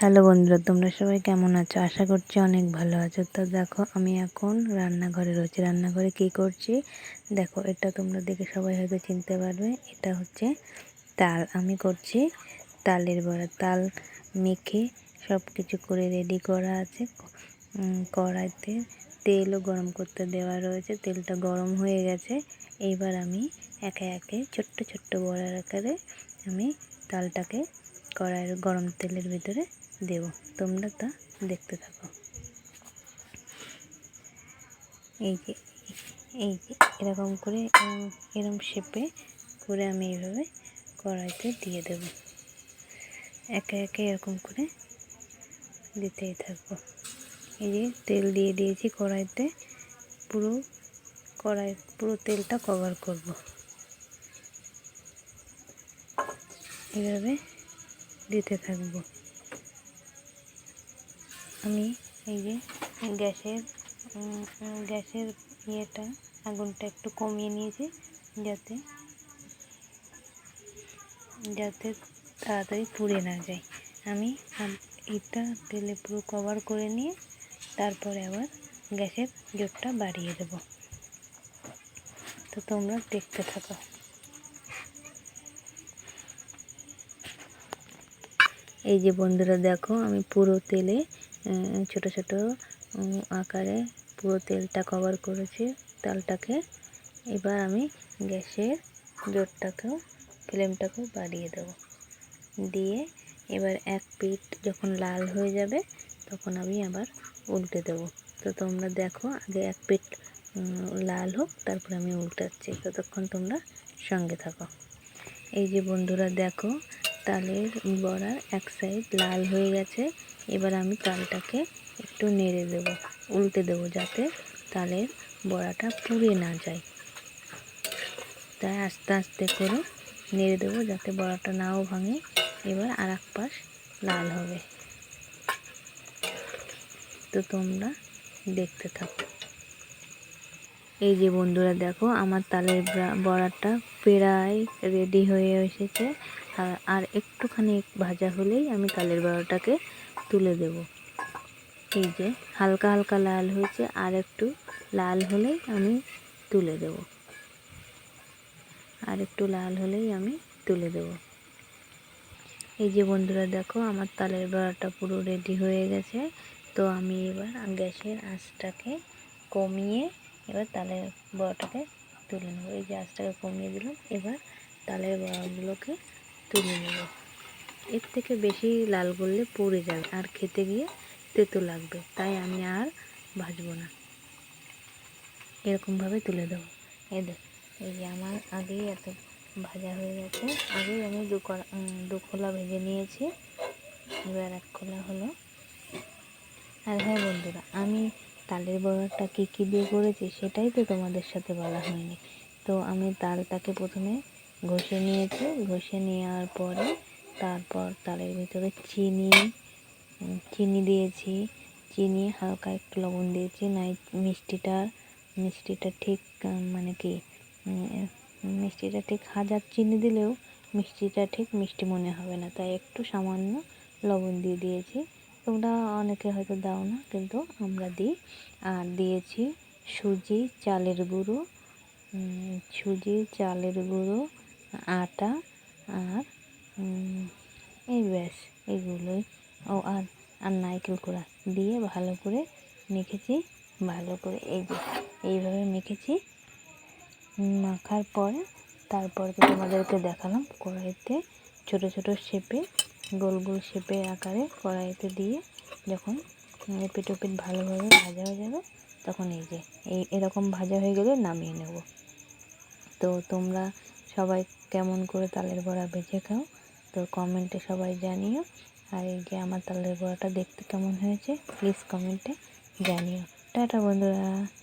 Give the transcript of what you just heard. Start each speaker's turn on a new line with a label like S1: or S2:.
S1: Hello বন্ধুরা, তোমরা সবাই কেমন আছো? আশা করছি অনেক ভালো আছো। তো দেখো, আমি এখন রান্নাঘরে রয়েছি। রান্নাঘরে কি করছি? দেখো, এটা তোমরা দেখে সবাই হয়তো চিনতে পারবে। এটা হচ্ছে তাল। আমি করছি তালের বড়া। তাল মেখে সব কিছু করে রেডি করা আছে। কড়াইতে তেলও গরম করতে দেওয়া রয়েছে। তেলটা গরম হয়ে গেছে। এইবার আমি একে একে ছোট্ট ছোট্ট বড়ার আকারে আমি তালটাকে কড়াইয়ের গরম তেলের ভিতরে দেব। তোমরা তা দেখতে থাকো। এই যে এই যে, এরকম করে এরকম শেপে করে আমি এইভাবে কড়াইতে দিয়ে দেব। একে একে এরকম করে দিতেই থাকব। এই যে, তেল দিয়ে দিয়েছি কড়াইতে। পুরো কড়াই, পুরো তেলটা কভার করব। এভাবে দিতে থাকব। আমি এই যে গ্যাসের গ্যাসের ইয়েটা, আগুনটা একটু কমিয়ে নিয়েছি যাতে যাতে তাড়াতাড়ি পুড়ে না যায়। আমি এটা তেলে পুরো কভার করে নিয়ে তারপরে আবার গ্যাসের জোরটা বাড়িয়ে দেব। তো তোমরা দেখতে থাকো। এই যে বন্ধুরা দেখো, আমি পুরো তেলে ছোট ছোট আকারে পুরো তেলটা কভার করেছি তালটাকে। এবার আমি গ্যাসের জোরটাকেও, ফ্লেমটাকেও বাড়িয়ে দেব। দিয়ে এবার এক পিঠ যখন লাল হয়ে যাবে, তখন আমি আবার উল্টে দেব। তো তোমরা দেখো, আগে এক পিঠ লাল হোক, তারপর আমি উল্টাচ্ছি। ততক্ষণ তোমরা সঙ্গে থাকো। এই যে বন্ধুরা দেখো, তালের বড়ার এক সাইড লাল হয়ে গেছে। এবার আমি তালটাকে একটু নেড়ে দেব, উল্টে দেব যাতে তালের বড়াটা পুড়ে না যায়। তাই আস্তে আস্তে করে নেড়ে দেবো যাতে বড়াটা নাও ভাঙে। এবার আর এক পাশ লাল হবে। তো তোমরা দেখতে থাকো। এই যে বন্ধুরা দেখো, আমার তালের বড়াটা প্রায় রেডি হয়ে এসেছে। আর একটুখানি ভাজা হলেই আমি তালের বড়াটাকে তুলে দেব। এই যে, হালকা হালকা লাল হয়েছে, আর একটু লাল হলেই আমি তুলে দেব। আর একটু লাল হলেই আমি তুলে দেব। এই যে বন্ধুরা, দেখো, আমার তালের বড়াটা পুরো রেডি হয়ে গেছে। তো আমি এবার গ্যাসের আঁচটাকে কমিয়ে এবার তালের বড়াটাকে তুলে নেব। এই যে আঁচটাকে কমিয়ে দিলাম, এবার তালের বড়াগুলোকে তুলে নেব। এর থেকে বেশি লাল করলে পড়ে যাবে আর খেতে গিয়ে তেতো লাগবে। তাই আমি আর ভাজবো না। এরকমভাবে তুলে দেবো। এই দেখ, এই যে আমার আগেই এত ভাজা হয়ে গেছে। আগেই আমি দু দু খোলা ভেজে নিয়েছি। এবার এক খোলা হলো। আর হ্যাঁ বন্ধুরা, আমি তালের বড়াটা কী কী দিয়ে করেছি সেটাই তো তোমাদের সাথে বলা হয়নি। তো আমি তালটাকে প্রথমে ঘষে নিয়েছি। ঘষে নেওয়ার পরে তারপর তালের ভিতরে চিনি চিনি দিয়েছি। চিনি হালকা একটু লবণ দিয়েছি। নাই, মিষ্টিটা মিষ্টিটা ঠিক মানে কি মিষ্টিটা ঠিক হাজার চিনি দিলেও মিষ্টিটা ঠিক মিষ্টি মনে হবে না। তাই একটু সামান্য লবণ দিয়ে দিয়েছি। তোমরা অনেকে হয়তো দাও না, কিন্তু আমরা দিই। আর দিয়েছি সুজি, চালের গুঁড়ো সুজি, চালের গুঁড়ো, আটা আর এই ব্যাস এগুলোই। ও, আর আর নারকেল কোড়া দিয়ে ভালো করে মেখেছি, ভালো করে এই যে, এইভাবে মেখেছি। মাখার পরে তারপরে তো তোমাদেরকে দেখালাম কড়াইতে ছোট ছোট শেপে, গোল গোল শেপের আকারে কড়াইতে দিয়ে যখন এপিট ওপিট ভালোভাবে ভাজা হয়ে যাবে, তখন এই যে, এই এরকম ভাজা হয়ে গেলে নামিয়ে নেব। তো তোমরা সবাই কেমন করে তালের বড়া ভেজে খাও তো কমেন্টে সবাই জানিও। আর এই যে আমার তালের বড়াটা দেখতে কেমন হয়েছে প্লিজ কমেন্টে জানিও। টাটা বন্ধুরা।